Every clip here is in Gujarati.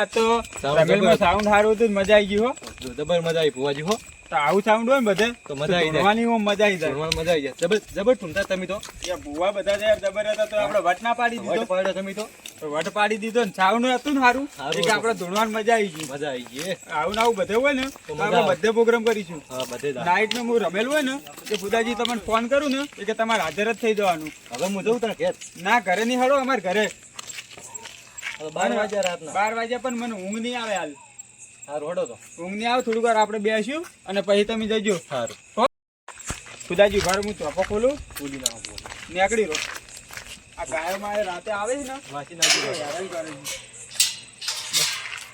તો Sound સાઉન્ડ સારું હતું ને મજા આવી ગઈ હો. જબર મજા આવી હો. તો આવું સાઉન્ડ હોય ને બધે તો મજા આવી જાય. મજા આવી જાય. મજા આવી જાય. જબર જબર ટૂંટા તમે તો? એ ભૂવા બધા છે જબર હતા તો આપણે વટ ના પાડી દીધો. પાડ્યો તમે તો? તો વટ પાડી દીધો ને સાઉન્ડ હતું ને સારું સારું કે આપણે ધૂણવાની મજા આવી ગઈ. મજા આવી ગઈ આવું આવું બધે હોય ને તો આપણે બધે પ્રોગ્રામ કરીશું. હા બધે. નાઈટનું હું રમેલ હોય ને કે ફુદાજી તમને ફોન કરું ને કે તમારે હાજર જ થઈ જવાનું. હવે હું જઉં તાર ઘેર? ના ઘરે નહીં હળો અમારે ઘરે. બાર વાગ્યા રાતના. બાર વાગ્યા પણ મને ઊંઘ નહીં આવે હાલ. હા રોડો તો. ઊંઘ નહીં આવે થોડીક વાર આપણે બેસ્યું અને પછી તમે જજો. સારું ખુદાજી ઘર હું ચોપો ખોલું. ભૂલી ના આવું. નીકળી રહો. આ ગાયો મારે રાતે આવે છે ને? વાંચી નાખી કરે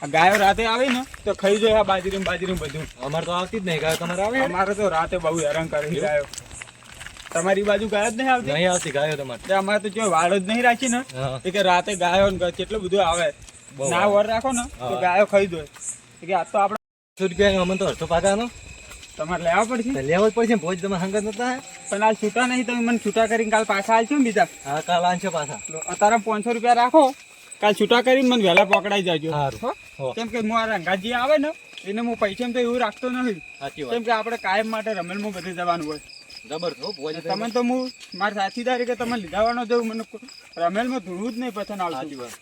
આ ગાયો રાતે આવે ને તો ખાઈ જાય આ બાજરી બાજરી બધું. અમારે તો આવતી જ નહીં. ગાય તમારે આવે? અમારે તો રાતે બહુ હેરાન કરે ગાયો. તમારી બાજુ ગાયો જ નહીં આવતી? નહીં આવતી ગાયો તમારે. અમારે તો જો વાળો જ નહીં રાખી ને કે રાતે ગાયો ને કેટલું બધું આવે. ના વર રાખો ને તો ગાયો ખાઈ દો કે આ તો આપણે સો રૂપિયા અમને તો અડધો પાકાનો તમારે લેવા પડશે? લેવો જ પડશે ભોજ તમારે સંગત નતા પણ આ છૂટા નહીં તમે મને છૂટા કરીને કાલ પાછા આવશો ને બીજા. હા કાલ આનશે પાછા. અત્યારે પાંચસો રૂપિયા રાખો કાલ છૂટા કરીને મને વહેલા પકડાઈ જાજો. સારું. કેમ કે આ રંગાજી આવે ને એને હું પૈસા તો એવું રાખતો નથી. કેમ કે આપણે કાયમ માટે રમેલમાં બધે જવાનું હોય. જબર ભોજ તમે તો હું મારા સાથીદારી કે તમે લીધાવાનો જવું મને રમેલમાં ધૂળવું જ નહીં પસંદ આવતું. વાત.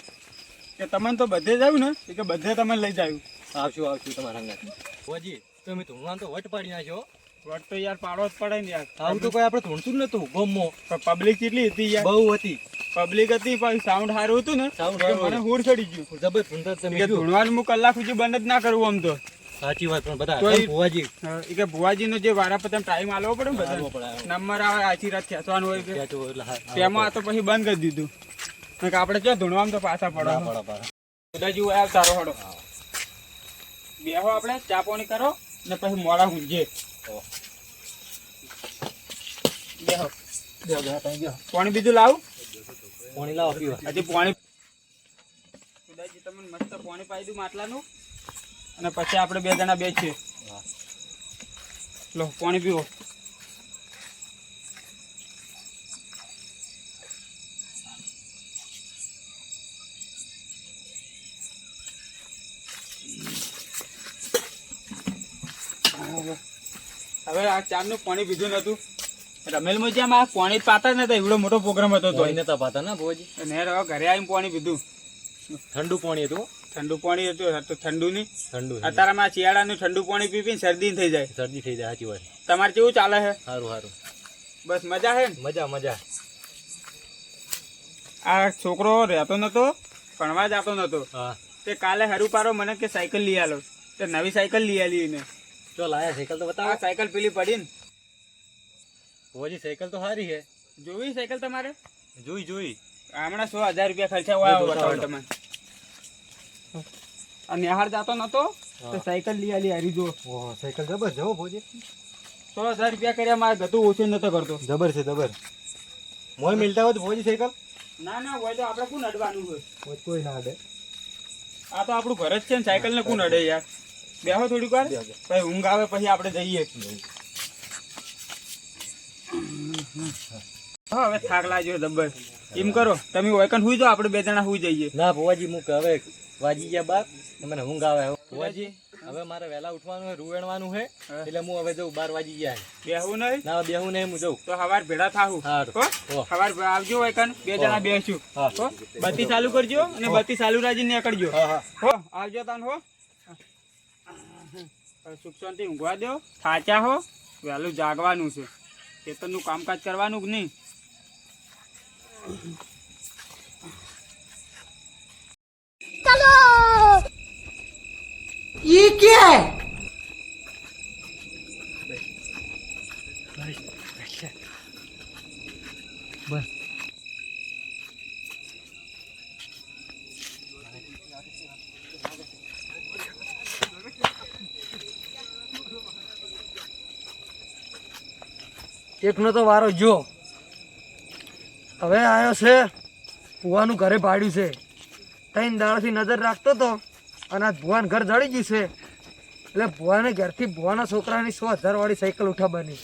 કે તમે તો બધે જાવ ને કે બધે તમે લઈ જાવ આવશું આવશું તમારા હંગત ભોજી તમે ધૂણવાનું તો વટ પાડી નાખ્યો વટ તો યાર પાડો જ પડે ને યાર. આવું તો કોઈ આપણે ધૂણતું જ નતું ગમો. પબ્લિક કેટલી હતી યાર? બહુ હતી. પબ્લિક હતી પણ સાઉન્ડ સારું હતું ને સાઉન્ડ મને. હુડ ચડી ગયું. જબર ધૂણતા તમે ધૂણવાનું હું કલાક સુધી બંધ જ ના કરવું આમ તો. સાચી વાત પણ બધા ભુવાજી? એ કે ભુવાજીનો જે વારા પતમ ટાઈમ આલવો પડે ને બધા નંબર આવે આછી રાત ખેંચવાનું હોય કે તેમાં આ તો પછી બંધ કરી દીધું. કે આપણે ક્યાં ધૂણવામાં તો પાછા પડો પડે, પડે, પડે. કદાચ એવું આવે તારો હડો. બેહો આપણે ચા પાણી કરો ને પછી મોડા ઊંઘીએ હો. બેહો. પાણી બીજું લાવું. પાણી લાવો પીવા. હજી પાણી તમને મસ્ત પાણી પાઈ દઉં માટલાનું. અને પછી આપણે બે જણા બેસીએ. લો પાણી પીવો. હવે આ ચારનું પાણી પીધું નતું. રમેલમાં જેમ આ પાણી પાતા નતા એવડો મોટો પ્રોગ્રામ હતો તો. નતા પાતા ને ભોજ હવે ઘરે આવીને પાણી પીધું. ઠંડુ પાણી હતું. ઠંડુ પાણી હતું તો ઠંડુ નહીં. ઠંડુ અત્યારે અત્યારમાં શિયાળાનું ઠંડુ પાણી પી પીને શરદી થઈ જાય. શરદી થઈ જાય સાચી વાત. તમારે કેવું ચાલે છે? સારું સારું બસ મજા છે મજા મજા. આ છોકરો રહેતો નતો ભણવા જતો નતો. તે કાલે હરું પારો મને કે સાયકલ લઈ આલો. તે નવી સાયકલ લઈ આલી ને ચો લાયા સાયકલ તો બતાવો. સાયકલ પેલી પડી ને. ઓજી સાયકલ તો સારી છે. જોવી સાયકલ તમારે? જોઈ જોઈ. હમણાં સો હજાર રૂપિયા ખર્ચા હોય બતાવો, બતાવો બતાવો. તમે આ નિહાર જતો નતો તો સાયકલ લઈ આલી હારી જો. સાયકલ જબર જવો ભોજે. ભુવાજી સો હજાર રૂપિયા કર્યા મારે ગતું ઓછું નતો કરતો. જબર છે જબર. મોય મિલતા હોય તો ભુવાજી સાયકલ? ના ના હોય તો આપણે કોણ અડવાનું હોય? કોઈ ના અડે. આ તો આપણું ઘર જ છે ને સાયકલ ને કોણ અડે યાર. બેહો થોડીક વાર. પછી ઊંઘ આવે પછી આપણે જઈએ. હવે થાક લાગ્યો જબ્બર એમ કરો તમે વૈકન હુઈ જાઓ આપણે બે જણા હુઈ જઈએ. ના ભુવાજી મુક હવે વાજી ગયા બાર મને ઊંઘ આવે વાજી. હવે મારે વહેલા ઉઠવાનું છે રૂવેણવાનું છે. એટલે હું હવે જઉં બાર વાજી ગયા બેહું નહીં? ના બેહું નહીં હું જઉં. તો હવાર ભેડા થાવું સારું. હો? હો. હવાર આવજો વૈકન બે જણા બેસું. બત્તી ચાલુ કરજો અને બત્તી ચાલુ રાજી નીકળજો. હો આવજો તાન હો. સુખ શાંતિ ઊંઘવા દો. થાચા હો. વહેલું જાગવાનું છે. ખેતરનું કામકાજ કરવાનું જ નહીં? ઈ કે? એકનો તો વારો જો. હવે આવ્યો છે, પુવાનું ઘરે પાડ્યું છે. ત્રણ દાડાથી નજર રાખતો તો. અને આ ભુવાન ઘર જડી ગયું છે. એટલે ભુવાને ઘરથી ભુવાના છોકરાની સો હજાર વાળી સાયકલ ઉઠાવવાની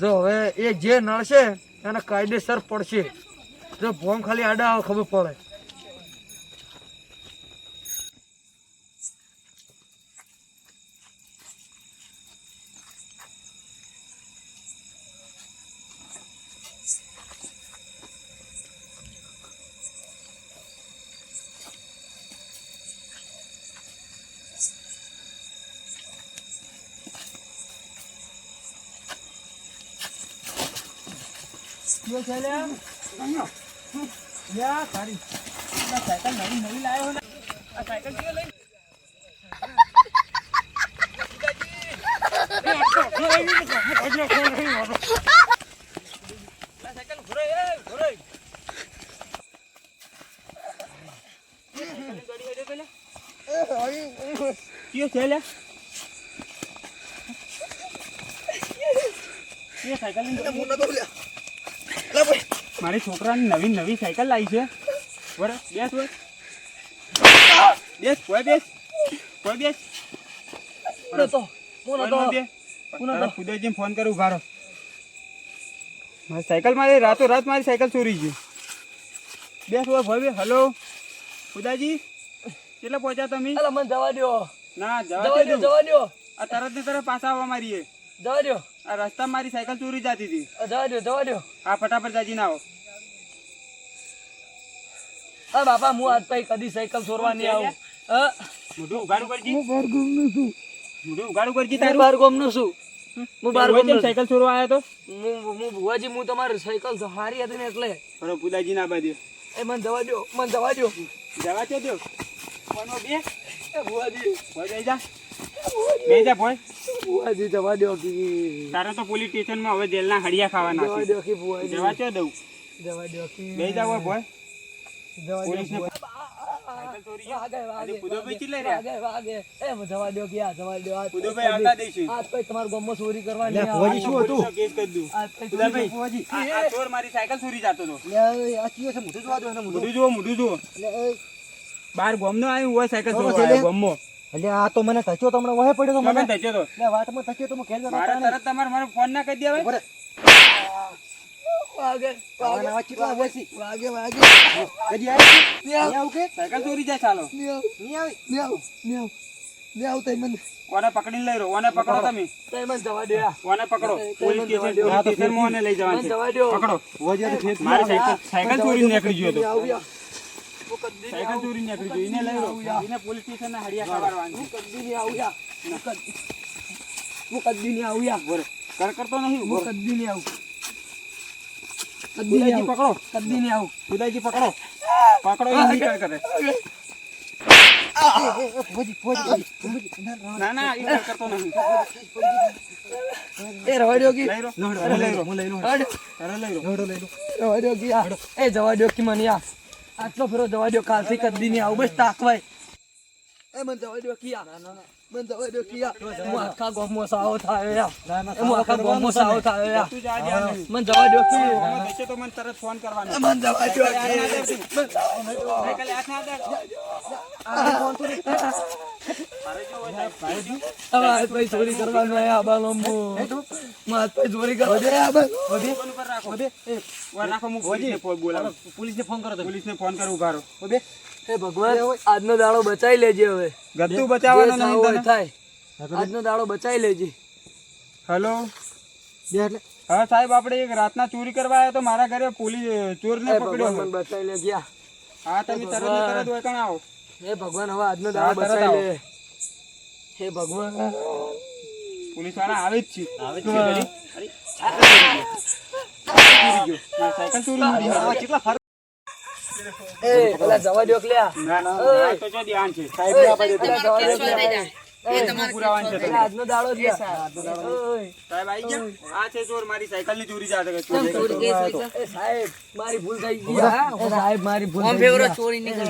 જો હવે એ જે નળશે એને કાયદેસર પડશે. જો ભુવાન ખાલી આડા આવે ખબર પડે. કયો છે લ્યા? લ્યા, તારી. આ સાયકલ નવી નવી લાયો હો ને. આ સાયકલ કયો લઈ? છે લ્યા? સાયકલ મારી છોકરાની નવી નવી સાયકલ લાવી છે. બરાબર બેસ બેસ કોઈ બેસ કોઈ બેસ. કોઈ બે તારા ફુદેજીને ફોન કરું ઊભા મારી સાયકલ મારી રાતો રાત મારી સાયકલ ચોરી ગઈ બેસ હોય ભાઈ હલો ફુદાજી કેટલા પહોંચ્યા તમે? મને જવા દ્યો. ના જવા દ્યો આ તરત ને તરત પાછા આવવા મારીએ. જવા દ્યો. આ રસ્તા મારી સાયકલ ચોરી જતી હતી. જવા દ્યો જવા દ્યો. આ ફટાફટ જાજી ના આવો. અરે બાપા હું આજ પછી કદી સાયકલ નહીં આવું. હા મોઢું ઉઘાડું કરજી. હું બાર ગામનો છું. મોઢું ઉઘાડું કરજી તારું. બાર ગામનો છું. હું બાર રોજ ગામનો કેમ છું. સાયકલ ચોરવા આવ્યો તો? હું હું ભુવાજી હું તમારી સાયકલ હારી હતી ને એટલે. બરો પુદાજી ના બાજુ. એ મને જવા દ્યો મને જવા દ્યો. જવા દો બે? એ ભુવાજી. ભોય જા. બેહી જા ભોય. ભુવાજી જવા દો કે. તારે તો પોલીસ સ્ટેશનમાં હવે જેલના હડિયા ખાવાના જવા છે કે જવા દો દઉં. જવા દો કે. બેહી જા ભોય. ભોય ગોમ બાર ગોમનો આવ્યું હોય સાયકલ ગોમમાં. એટલે આ તો મને થચ્યો તો હમણાં વહે પડ્યો તો મને. થચ્યો તો. વાતમાં થચ્યો તો હું ખેલ મારે તરત તમારે મારો ફોન ના કરી દેવાય. વાગે નવા ચીટલા હોય વાગે વાગે? કદી આવી છે? નહીં આવું. કે? સાયકલ ચોરી જાય ચાલો. આવ. આવી? આવ. આવ. આવ તઈ મને. કોને પકડી લઈ રહ્યો ઓને પકડો તમે? તઈ મને જવા દે. ઓને પકડો? પોલીસ સ્ટેશન લઈ જવાનું છે? પકડો. ભુવાજી તો ફેસ મારી સાયકલ સાયકલ ચોરી નીકળી ગયો સાયકલ ચોરી નીકળી ગયો. એને લઈ રહ્યો એને પોલીસ સ્ટેશન ના હડિયા ખવાડવાનું કદી નહીં આવ્યા હું કદી હું આવું નહીં આવ્યા બોલો કર કરતો નહીં હું. કદી નહીં આવું. કદી નહીં ઉદયજી આવું. પકડો. કદી ને આવું ઉદયજી પકડો. પકડો એ નહીં કર. ના, ના, ના ના એ કર કરતો નહીં એ રવાડ્યો કી. અરે લઈ હું લઈ લો. અરે લઈ લો. લઈ લો. રવાડ્યો કી આ. એ જવાડ્યો કી મને આ. આટલો ફેરો જવાડ્યો કાલથી કદી ને આવું બસ તાકવાય. એ મને જવાડ્યો કી આ. ના જવા દ્યો કે આ. હું આખા ગામમાં સાવો થાયો યા. હું આખા ગામમાં સાવો થાયો યા. તું જા જા મને જવા દ્યો કે આમાં થશે તો મને તરત ફોન કરવાનો મને જવા દ્યો કે સાયકલ હાથ ના દે અરે જો હોય સાયકલ. હવે આ ભાઈ ચોરી કરવાનું આ બાલમો. મારા ભાઈ ચોરી કરો દે આ રાખો એ, હું પોલીસને ફોન કરો તમે પોલીસને ફોન કરો ઊભા રહો બે હે ભગવાન આજનો દાડો બચાવી લેજે હવે. ગત્તુ બચાવવાનો નહીં તને? થાય. આજનો દાડો બચાવી લેજે. હેલો? બે એટલે. હા સાહેબ આપણે એક રાતના ચોરી કરવા આવ્યા તો મારા ઘરે પોલીસ ચોરને હે પકડ્યો ભગવાન બચાવી લે ગયા હા તમે તરત ને તરત કણ આવો. હે ભગવાન હવે આજનો દાડો બચાવી લે. હે ભગવાન. પોલીસવાળા આવે જ છે. આવે જ છે ચોરી ગયો. સાયકલ ચોરી ફાર એ પેલા જવા દ્યો કે ના ના તો જો ધ્યાન છે. સાહેબ ના પાડે પેલા જવા દ્યો કે લ્યા. શું પુરાવાનું છે આજનો દાડો જ લ્યા. ઓય. સાહેબ આવી ગયા? આ છે ચોર મારી સાયકલની ચોરી જાતે એ સાહેબ મારી ભૂલ થઈ ગઈ હા. સાહેબ મારી ભૂલ થઈ ગઈ.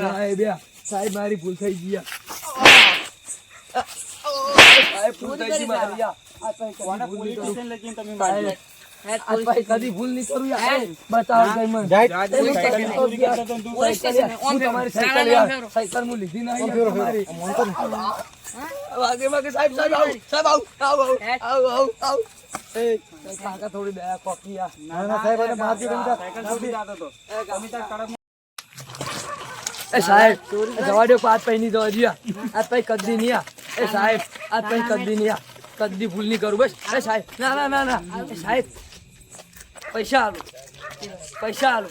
સાહેબ સાહેબ મારી ભૂલ થઈ ગઈ સાહેબ ભૂલ થઈ ગઈ મારી આ. તો કોના પોલીસ સ્ટેશન લગીન તમે મારી કદી ભૂલ નહીં કરું યાર. બતાવો કઈ મને. હું તમારી સાયકલ યાર. સાયકલ હું લીધી નહીં તમારી. વાગે વાગે સાહેબ સાહેબ આવ સાહેબ આવ આવ આવ આવ આવ કાકા થોડી દયા કોકી યાર. ના ના સાહેબ એને મારજો કેમ સાયકલ ચોરી જાતો તો તમે કડક એ સાહેબ જવા દો હાથ પૈ જવા દો હાથ પૈ કદી નહીં આ એ સાહેબ હાથ પૈ કદી નહીં આ કદી ભૂલ નહીં કરું બસ. એ સાહેબ ના ના ના ના. સાહેબ પૈસા આલો. પૈસા આલો.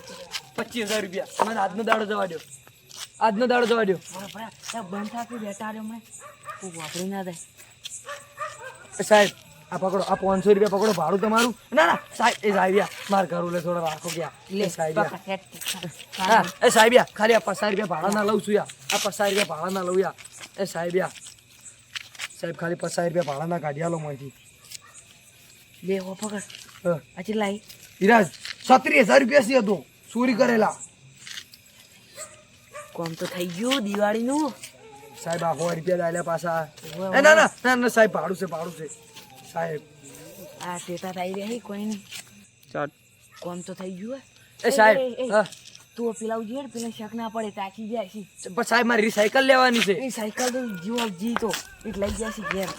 પચીસ હજાર રૂપિયા. મને આજનો દાડો જવા દો આજનો દાડો જવા દો. એ સાહેબ આ પકડો. આ પાંચસો રૂપિયા પકડો. ભાડું તમારું? ના ના. સાહેબ એ સાહેબિયા. મારા ઘર લે થોડા રાખો ગયા. લે હા એ સાહેબિયા. ખાલી આ પચાસ રૂપિયા ભાડા ના લઉં છું યાર. આ પચાસ રૂપિયા ભાડા ના લઉં યાર. એ સાહેબિયા. સાહેબ ખાલી પચાસ રૂપિયા ભાડા ના કાઢી આલો મોંથી. લે હો પકડ. હા. આજે આઈ? હિરાજ છત્રીસ હજાર રૂપિયા સી હતો ચોરી કરેલા. કોમ તો થઈ ગયું દિવાળીનું. સાહેબ આ સો રૂપિયા લાયેલા પાછા. એ ના ના ના ના સાહેબ ભાડું છે ભાડું છે. સાહેબ. આ ટેટા થઈ રહી કોઈ નહીં ચાલ. કોમ તો થઈ ગયું એ સાહેબ. હા. તું પેલા ઉજેડ પેલા શક ના પડે તાકી જાય છે. પણ સાહેબ મારી સાયકલ લેવાની છે. એ સાયકલ તો જીવો જીતો એટલે લઈ જાય છે ઘેર.